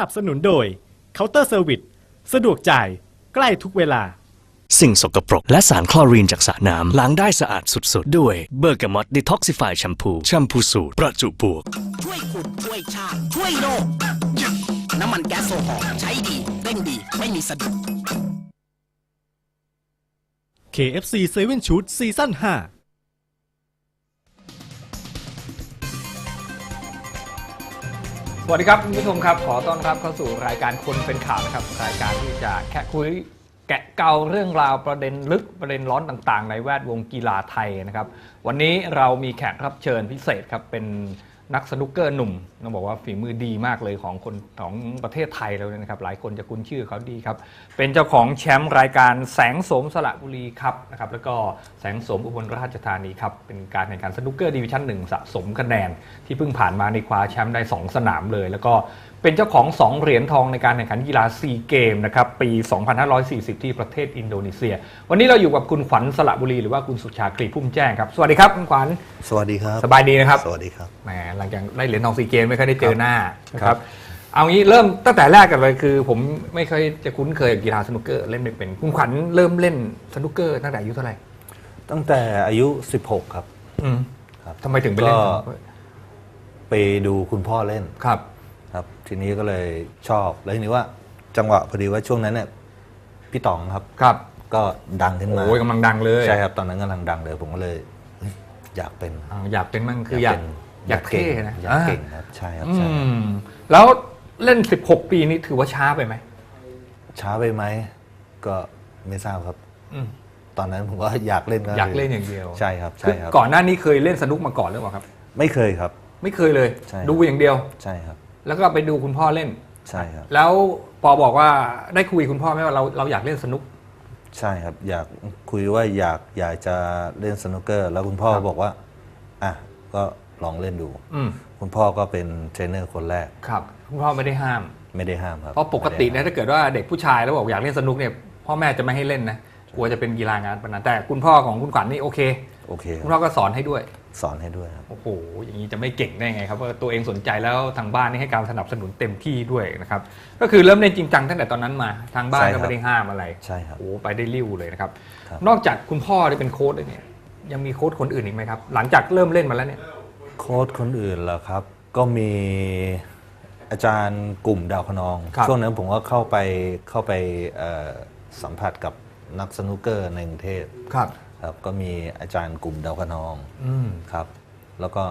นับสนุนโดยเคาน์เตอร์เซอร์วิสสะดวกจ่ายใกล้ทุกเวลา สิ่งสกปรก และสารคลอรีนจากสระน้ำล้างได้สะอาดสุดๆ ด้วยเบอร์กามอตดีท็อกซิฟายแชมพูแชมพูสูตรประจุบวก ช่วยขุดช่วยชาติช่วยโลกน้ำมันแก๊สโซฮอล์ใช้ดีเร่งดีไม่มีสะดุด KFC 7 Shoot ซีซั่น5 สวัสดีครับคุณผู้ชมครับขอต้อนรับเข้าสู่รายการคนเป็นข่าวนะครับรายการที่จะแค่คุยแกะเกาเรื่องราวประเด็นลึกประเด็นร้อนต่าง ๆ ในแวดวงกีฬาไทยนะครับ วันนี้เรามีแขกรับเชิญพิเศษครับเป็น นักสนุกเกอร์หนุ่มต้องบอกว่าฝีมือดีมากเลยของคนของประเทศไทยเราเลยนะครับ หลายคนจะคุ้นชื่อเขาดีครับ เป็นเจ้าของแชมป์รายการแสงสมสระบุรีครับนะครับ แล้วก็แสงสมอุบลราชธานีครับ เป็นการแข่งขันสนุกเกอร์ดิวิชั่นหนึ่งสะสมคะแนนที่เพิ่งผ่านมาในคว้าแชมป์ได้ 2 สนามเลย แล้วก็ เป็นเจ้าของ 2 เหรียญทองในการแข่งขันกีฬาซีเกมนะครับปี 2540 ที่ประเทศอินโดนีเซีย วันนี้เราอยู่กับคุณขวัญสระบุรีหรือว่าคุณสุชาคลีพุ่มแจ้งครับ สวัสดีครับคุณขวัญสวัสดีครับ สบายดีนะครับ สวัสดีครับแหมหลังจากได้เหรียญทองซีเกมไม่ค่อยได้เจอหน้านะคครัรับบเอางี้เริ่มตั้งแต่แรกกันเลยคือ ผมไม่ค่อยจะคุ้นเคยกับกีฬาสนุกเกอร์เล่นไม่เป็นคุณขวัญเริ่มเล่นสนุกเกอร์ตั้งแต่อายุเท่าไหร่ตั้งแต่อายุ 16 ครับ อืมครับทำไมถึงไปเล่นก็สนุกเกอร์ไปดูคุณพ่อเล่นครับ ครับทีนี้ก็เลยชอบแล้วทีนี้ว่าจังหวะพอดีว่าช่วงนั้นเนี่ยพี่ต๋องครับครับก็ดังขึ้นมาโอ้ยกำลังดังเลยใช่ครับตอนนั้นกำลังดังเลย ผมก็เลยเฮ้ยอยากเป็นอ่าอยากเป็นมั่งคืออยากเป็นอยากเท่นะอยากเก่งครับใช่ครับอืใช่ครับมแล้วเล่น 16 ปีนี้ถือว่าช้าไปไหมช้าไปไหมก็ไม่ทราบครับอืมตอนนั้นผมก็อยากเล่นอยากเล่นอย่างเดียวใช่ครับคืใช่อครับก่อนหน้านี้เคยเล่นสนุกมาก่อนหรือเปล่าครับ ไม่เคยครับ ไม่เคยเลยใช่ดูอย่างเดียวใช่ครับ แล้วก็ไปดูคุณพ่อเล่น ใช่ครับ แล้วปอบอกว่าได้คุยกับคุณพ่อไหมว่าเราเราอยากเล่นสนุก ใช่ครับ อยากคุยว่าอยากอยากจะเล่นสนุกเกอร์ แล้วคุณพ่อครับ บอกว่า อะ ก็ลองเล่นดู อืมคุณพ่อก็เป็นเทรนเนอร์คนแรก ครับ คุณพ่อไม่ได้ห้าม ไม่ได้ห้ามครับเพราะปกติไม่นะได้ห้ามถ้าเกิดว่าเด็กผู้ชายแล้วบอกอยากเล่นสนุกเนี่ยพ่อแม่จะไม่ให้เล่นนะกลัวจะเป็นกีฬางานปนนั้นแต่คุณพ่อของคุณขวัญนี่โอเค โอเคคคุณรับพ่อก็สอนให้ด้วย สอนให้ด้วยครับโอ้โหอย่างนี้จะไม่เก่งได้ไงครับว่าตัวเองสนใจแล้วทางบ้านนี่ให้การสนับสนุนเต็มที่ด้วยนะครับก็คือเริ่มเล่นจริงจังตั้งแต่ตอนนั้นมาทางบ้านใช่ครัก็บไม่ได้ห้ามอะไรใช่ครับโอ้โหไปได้ริ้วเลยนะครับครับนอกจากคุณพ่อที่เป็นโค้ชเลยเนี่ยยังมีโค้ชคนอื่นอีกไหมครับ หลังจากเริ่มเล่นมาแล้วเนี่ยโค้ชคนอื่นเหรอครับ ก็มีอาจารย์กลุ่มดาวคะนองครับช่วงนั้นผมก็เข้าไปเข้าไปเอ่อสัมผัสกับนักสนุกเกอร์ในกรุงเทพครับ ครับก็มีอาจารย์กลุ่มดาวคะนองอืมครับแล้วก็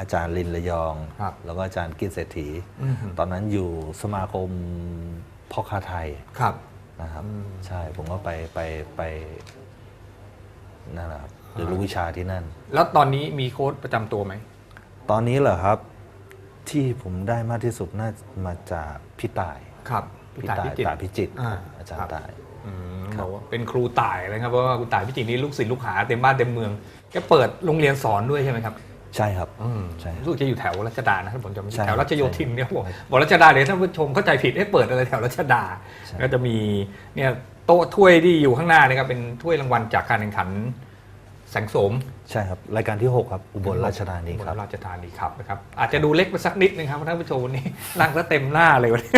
อาจารย์ลินระยองครับแล้วก็อาจารย์กิจเศรษฐีอืมตอนนั้นอยู่สมาคมพ่อค้าไทยครับนะครับ ใช่ผมก็ไปไปไปนั่นแหละครับเรียนรู้วิชาที่นั่น แล้วตอนนี้มีโค้ชประจำตัวไหม ตอนนี้เหรอครับ ที่ผมได้มากที่สุดน่ามาจากพี่ต่ายครับพี่ต่ายต่ายพิจิตรอ่า อาจารคย์บต่ายอืมครั บบอกว่าเป็นครูต่ายเลยครับเพราะว่าคุณต่ายพิจิตรนี่ลูกศิษย์ลูกหาเต็มบ้านเต็มเมืองแกเปิดโรงเรียนสอนด้วยใช่ไหมครับใช่ครับอืมใช่ครับรู้สึกจะอยู่แถวรัชดานะครับผมจำไม่ใช่ผิดครับแถวรัชโยธินเนี่ยใช่บอกบอกรัชดาเดี๋ยวท่านผู้ชมเข้าใจผิดให้เปิดอะไรแถวรัชดาใช่ก็จะมีเนี่ยโต๊ะถ้วยที่อยู่ข้างหน้าเนี่ยครับเป็นถ้วยรางวัลจากการแข่งขันแสงโสมใช่ครับรายการที่ 6 ครับ อุบลราชธานีครับอุบลราชธานีครับนะครับอาจจะดูเล็กไปสักนิดนึงครับท่านผู้ชมวันนี้นั่งซะเต็มหน้าเลยวันนี้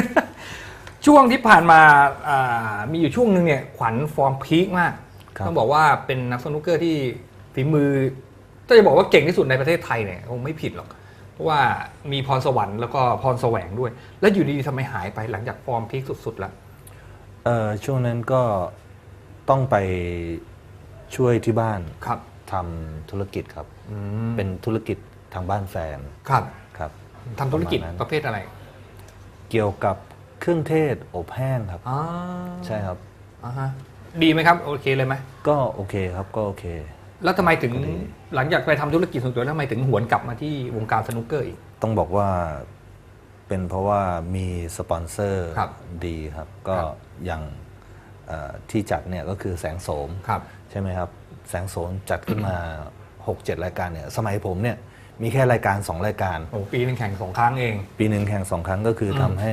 ช่วงที่ผ่านมาอ่ามีอยู่ช่วงหนึ่งเนี่ยขวัญฟอร์มพีคมาก ครับ ต้องบอกว่าเป็นนักสนุกเกอร์ที่ฝีมือถ้าจะบอกว่าเก่งที่สุดในประเทศไทยเนี่ยคงไม่ผิดหรอก เพราะว่ามีพรสวรรค์แล้วก็พรแสวงด้วย แล้วอยู่ดีๆทำไมหายไปหลังจากฟอร์มพีคสุดๆแล้ว เอ่อช่วงนั้นก็ต้องไปช่วยที่บ้านครับ ทำธุรกิจครับ เป็นธุรกิจทางบ้านแฟนครับครับทำธุรกิจปะมาณนั้นประเภทอะไร เกี่ยวกับ เครื่องเทศอบแห้งครับ อ๋อใช่ครับ อ่าฮะดีไหมครับ โอเคเลยไหมก็โอเคครับก็โอเค แล้วทำไมถึงก็ดีหลังจากไปทำธุรกิจส่วนตัวแล้วทำไมถึงหวนกลับมาที่วงการสนุกเกอร์อีก ต้องบอกว่าเป็นเพราะว่ามีสปอนเซอร์ครับดีครับ ก็ครับ อย่างเอ่อที่จัดเนี่ยก็คือแสงโสม ครับ ใช่ไหมครับ แสงโสมจัดขึ้นมา 6-7 รายการเนี่ยสมัยผมเนี่ยมีแค่รายการ 2 รายการ โอ้ปีหนึงแข่งสองครั้งเอง ปีหนึ่งแข่งสองครั้งก็คืออมทำให้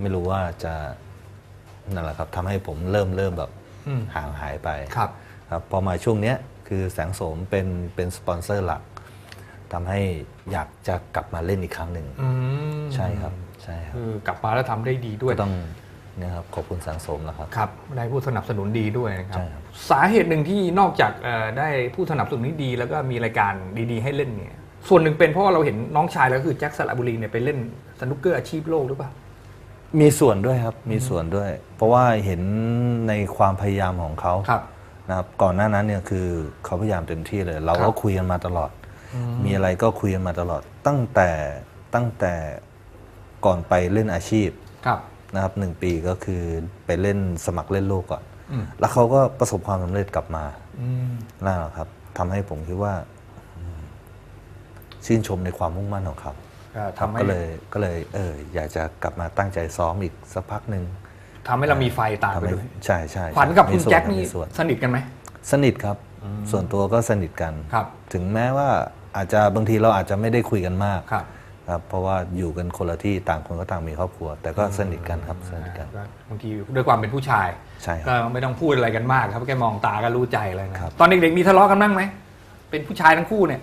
ไม่รู้ว่าจะนั่นแหละครับทำให้ผมเริ่มเริ่มแบบอืมห่างหายไปครับ ครับพอมาช่วงเนี้ยคือแสงโสมเป็นเป็นสปอนเซอร์หลักทำให้อยากจะกลับมาเล่นอีกครั้งหนึ่งอืมใช่ครับใช่ครับคือกลับมาแล้วทำได้ดีด้วย ก็ต้องเนี่ยครับขอบคุณสังสมแล้วครับ ครับได้ผู้สนับสนุนดีด้วยนะครับ ใช่ครับ สาเหตุหนึ่งที่นอกจากเอ่อได้ผู้สนับสนุนที่ดี แล้วก็มีรายการดีๆ ให้เล่นเนี่ย ส่วนหนึ่งเป็นเพราะว่าเราเห็นน้องชายแล้วคือแจ็คสระบุรีเนี่ยไปเล่นสนุกเกอร์อาชีพโลกหรือเปล่า มีส่วนด้วยครับมีส่วนด้วย เพราะว่าเห็นในความพยายามของเขาครับ นะครับก่อนหน้านั้นเนี่ยคือเขาพยายามเต็มที่เลย เราครัก็บคุยกันมาตลอด มีอะไรก็คุยกันมาตลอด ตั้งแต่ตั้งแต่ก่อนไปเล่นอาชีพครับนะครับหนึ่งปีก็คือไปเล่นสมัครเล่นโลกก่อนอืมแล้วเขาก็ประสบความสำเร็จกลับมาอืมนั่นแหละครับทำให้ผมคิดว่าอืมชื่นชมในความมุ่งมั่นของเขาก็ครับ ทำให้ก็เลยก็เลยเอออยากจะกลับมาตั้งใจซ้อมอีกสักพักหนึ่งทำให้เรามีไฟตามทำไปให้ด้วยใช่ใช่ขวัญกับใช่คุณมีส่วแจ็คนี่มีส่วนสนิทกันไหมสนิทครับ ส่วนตัวก็สนิทกันครับถึงแม้ว่าอาจจะบางทีเราอาจจะไม่ได้คุยกันมากครับครับเพราะว่าอยู่กันคนละที่ต่างคนก็ต่างมีครอบครัว แต่ก็สนิทกันครับสนิทกันก็บางทีด้วยความเป็นผู้ชายใช่ครับก็ไม่ต้องพูดอะไรกันมากครับแค่มองตาก็รู้ใจเลยนะครับตอนเด็กๆมีทะเลาะกันบ้างไหมเป็นผู้ชายทั้งคู่เนี่ย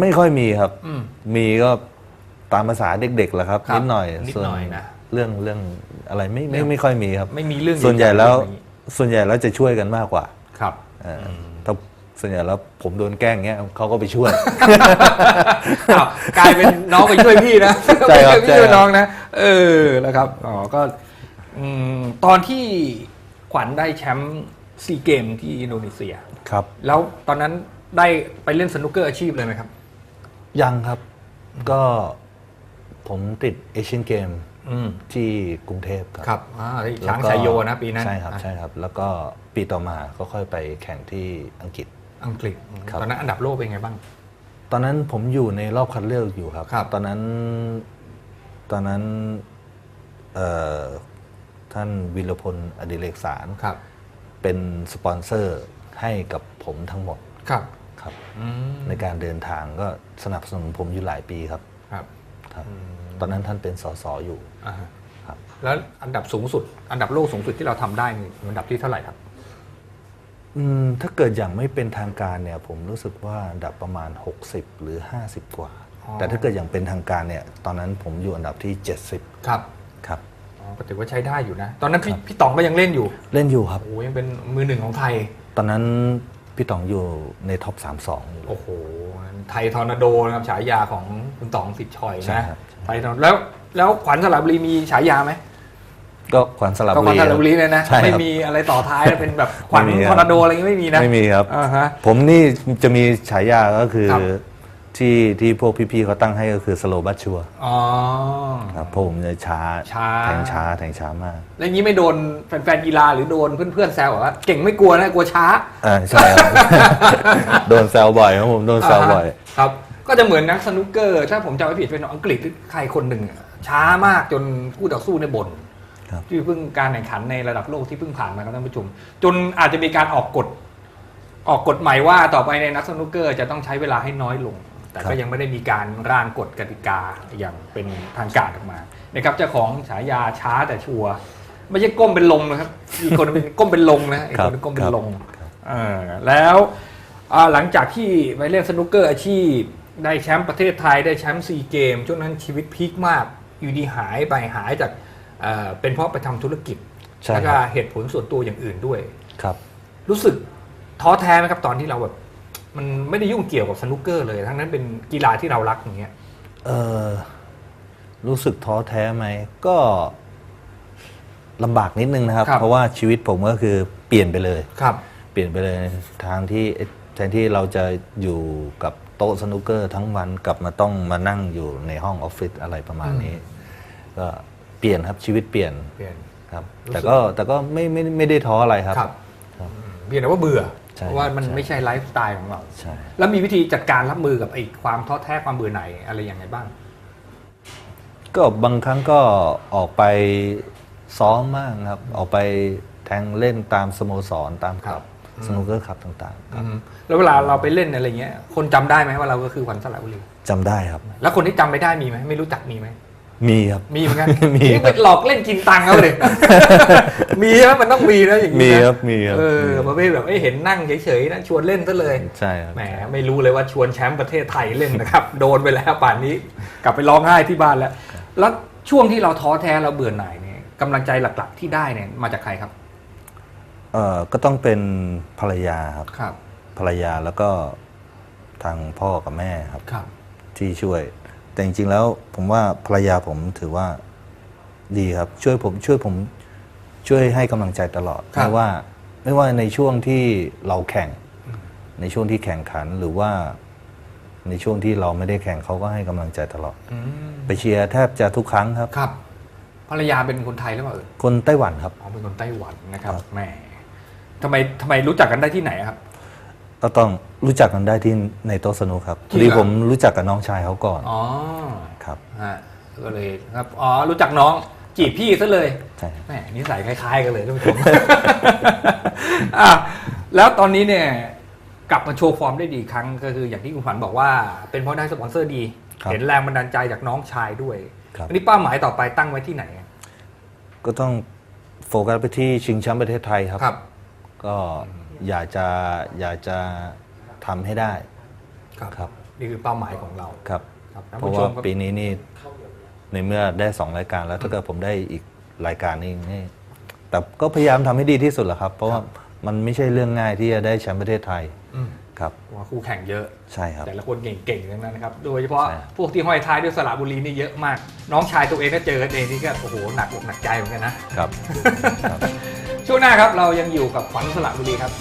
ไม่ค่อยมีครับ อืม มีก็ตามภาษาเด็กๆแหละครับครับนิดหน่อยนิดส่วนหน่อยนะ เรื่องเรื่องอะไรไม่เรื่ไม่องไม่ค่อยมีครับ ไม่มีเรื่องส่วนใหญ่แล้วใหญ่ๆอย่างนี้ส่วนใหญ่แล้วจะช่วยกันมากกว่าครับเอออถ้าส่วนใหญ่แล้วผมโดนแกล้งเงี้ยเขาก็ไปช่วย อ้าวกลายเป็นน้องไปช่วยพี่นะใช่ครับไปช่วยพี่ใช่ครับ ช่วยน้องนะเออแล้วครับอ๋อก็อืมตอนที่ขวัญได้แชมป์ซีเกมที่อินโดนีเซีย ครับ แล้วตอนนั้น ได้ไปเล่นสนุกเกอร์อาชีพเลยไหมครับ ยังครับ ก็ผมติดเอเชียนเกมอืมที่กรุงเทพครับครับอ่าที่แล้วช้างก็ชายโยนะปีนั้นใช่ครับอะใช่ครับ แล้วก็ปีต่อมาก็ค่อยไปแข่งที่อังกฤษ อังกฤษครับ ตอนนั้นอันดับโลกเป็นไงบ้าง ตอนนั้นผมอยู่ในรอบคัดเลือกอยู่ครับ ครับ ตอนนั้นตอนนั้นเอ่อท่านวิรพลอดิเรกสาร ครับ เป็นสปอนเซอร์ให้กับผมทั้งหมด ครับครับอืม ในการเดินทางก็สนับสนุนผมอยู่หลายปีครับครับครับ ตอนนั้นท่านเป็นสสอยู่อ่าฮะครับ แล้วอันดับสูงสุด อันดับโลกสูงสุดที่เราทำได้นี่อันดับที่เท่าไหร่ครับอืมถ้าเกิดอย่างไม่เป็นทางการเนี่ย ผมรู้สึกว่าอันดับประมาณ 60 หรือ 50 กว่าอ๋อแต่ถ้าเกิดอย่างเป็นทางการเนี่ย ตอนนั้นผมอยู่อันดับที่ 70 ครับครับอ๋อก็ถือว่าใช้ได้อยู่นะ ตอนนั้นพี่พี่ต๋องก็ยังเล่นอยู่ เล่นอยู่ครับโอ้ยังเป็นมือหนึ่งของไทย ตอนนั้น พี่ต๋องอยู่ในท็อป 32อยู่เลย โอ้โห ไทยทอร์นาโดนะครับฉายาของคุณต๋องสิทธิ์ชอยใช่นะ ครับ ไทยทอร์นาโดแล้วแล้วขวัญสระบุรีมีฉายาไหมก็ขวัญสลับก็ขวัญสระบุรีเนี่ยนะใช่ครับไม่มีอะไรต่อท้ายเป็นแบบขวัญไม่มีทครับอร์นาโดอะไรอย่างงี้ไม่มีนะไม่มีครับ อ่าฮะ ผมนี่จะมีฉายาก็คือครับ ที่ที่พวกพี่ๆเขาตั้งให้ก็คือสโลบัตชัวอ๋อ ครับเพราะผมจะช้าช้า แทงช้าแทงช้ามากแล้วอย่างนี้ไม่โดนแฟนๆกีฬาหรือโดนเพื่อนๆแซวเหรอว่าเก่งไม่กลัวนะกลัวช้า อ่าใช่ครับ โดนแซวบ่อยครับผมโดนแซวบ่อยาฮะครับ ก็จะเหมือนนักสนุกเกอร์ ถ้าผมจำไม่ผิดเป็นอังกฤษหรือใครคนหนึ่งอะช้ามากจนคู่ต่อสู้ในยบ่นครับ ที่เพิ่งการแข่งขันในระดับโลกที่เพิ่งผ่านมาครับท่านผู้ชมจนอาจจะมีการออกกฎออกกฎใหม่ว่าต่อไปในนักสนุกเกอร์จะต้องใช้เวลาให้น้อยลง แต่ก็ยังไม่ได้มีการร่างกฎกติกาอย่างเป็นทางการออกมานะครับเจ้าของฉายาช้าแต่ชัวร์ไม่ใช่ก้มเป็นลงนะครับอีกคนเป็นก้มเป็นลงนะอีกคนเป็นก้มเป็นลงเออแล้วอ่าหลังจากที่ไปเล่นสนุกเกอร์อาชีพได้แชมป์ประเทศไทยได้แชมป์ซีเกมช่วงนั้นชีวิตพีคมากอยู่ดีหายไปหายจากเอ่อเป็นเพราะไปทำธุรกิจใช่แล้วคก็รับเหตุผลส่วนตัวอย่างอื่นด้วยครับ รู้สึกท้อแท้ไหมครับตอนที่เราแบบ มันไม่ได้ยุ่งเกี่ยวกับสนุกเกอร์เลย ทั้งนั้นเป็นกีฬาที่เรารักอย่างเงี้ยเออรู้สึกท้อแท้ไหมก็ลำบากนิดนึงนะครับ ครับ เพราะว่าชีวิตผมก็คือเปลี่ยนไปเลย ครับ เปลี่ยนไปเลยทางที่แทนที่เราจะอยู่กับโต๊ะสนุกเกอร์ทั้งวันกลับมาต้องมานั่งอยู่ในห้องออฟฟิศอะไรประมาณนี้ ก็เปลี่ยนครับชีวิตเปลี่ยนเปลี่ยน ครับ รู้สึก แต่ก็แต่ก็ไม่ไม่ไม่ได้ท้ออะไรครับ ครับครับอืมเพียงแต่ว่าเบื่อใช่ เพราะว่ามันใช่ไม่ใช่ไลฟ์สไตล์ของเราใช่แล้วมีวิธีจัดการรับมือกับไอ้ความท้อแท้ความเบื่อหน่ายอะไรอย่างไรบ้าง ก็บางครั้งก็ออกไปซ้อมมากครับ ออกไปแทงเล่นตามสโมสรตามคครัลับบสนุกเกอร์คลับต่างๆครับอืมแล้วเวลาเราไปเล่นอะไรเงี้ย คนจำได้ไหมว่าเราก็คือขวัญสระบุรีจำได้ครับ แล้วคนที่จำไม่ได้มีไหมไม่รู้จักมีไหม มีครับ มีเหมือนกันมีนี่คไปรับหลอกเล่นกินตังค์เขาเลย มีใช่ไหมมันต้องมีนะอย่างมีนี้นะครับมีครับเออประเภทแบบไอ้เห็นนั่งเฉยๆนะชวนเล่นซะเลย ใช่ครับแหมไม่รู้เลยว่าชวนแชมป์ประเทศไทยเล่นนะครับ โดนไปแล้วป่านนี้ กลับไปร้องไห้ที่บ้านแล้ว แล้วช่วงที่เราท้อแท้เราเบื่อหน่ายเนี่ยกำลังใจหลักๆที่ได้เนี่ยมาจากใครครับ เอ่อก็ต้องเป็นภรรยาครับ ครับภรรยาแล้วก็ทางพ่อกับแม่ครับ ครับ ที่ช่วย แต่จริงๆแล้วผมว่าภรรยาผมถือว่าดีครับ ช่วยผมช่วยผมช่วยให้กำลังใจตลอด ครับ ไม่ว่าไม่ว่าในช่วงที่เราแข่ง ในช่วงที่แข่งขันหรือว่า ในช่วงที่เราไม่ได้แข่งเขาก็ให้กำลังใจตลอด อืมไปเชียร์แทบจะทุกครั้งครับ ครับ ภรรยาเป็นคนไทยหรือเปล่าเอ่ยคนไต้หวันครับ อ๋อเป็นคนไต้หวันนะครับครับแหมทำไมทำไมรู้จักกันได้ที่ไหนครับ ก็ต้องรู้จักกันได้ที่ในโต๊ะสนุกครับจริพองดีเหรอผมรู้จักกับน้องชายเขาก่อนอ๋อครับฮะก็เลยครับอ๋อรู้จักน้องจีบพี่ซะเลยใช่ครับแหมนิสัยคล้าย ๆ กันเลยท่านผู้ชมอะแล้วตอนนี้เนี่ยกลับมาโชว์ฟอร์มได้ดีอีกครั้งก็คืออย่างที่คุณขวัญบอกว่า เป็นเพราะได้สปอนเซอร์ดีครับเห็นแรงบันดาลใจจากน้องชายด้วยครับอันนี้เป้าหมายต่อไปตั้งไว้ที่ไหน ก็ต้องโฟกัสไปที่ชิงแชมป์ประเทศไทยครับครับก็ อยากจะอยากจะทำให้ได้ครับ ครับนี่คือเป้าหมายของเรา ครับครับท่านเพราะผู้ชว่ามครับ ปีนี้นี่ในเมื่อได้สองรายการแล้วถ้าเกิดผมได้อีกรายการนี้นี่แต่ก็พยายามทำให้ดีที่สุดแหละครับ เพราะว่ามันไม่ใช่เรื่องง่ายที่จะได้แชมป์ประเทศไทยอืม ครับ เพราะว่าคู่แข่งเยอะ ใช่ครับ แต่ละคนเก่งๆทั้งนั้นนะครับ โดยเฉพาะใช่ พวกที่ห้อยท้ายด้วยสระบุรีนี่เยอะมาก น้องชายตัวเองก็เจอกันเองนี่ก็โอ้โหหนักอกหนักใจเหมือนกันนะครับ ครับ ช่วงหน้าครับเรายังอยู่กับขวัญสระบุรีครับ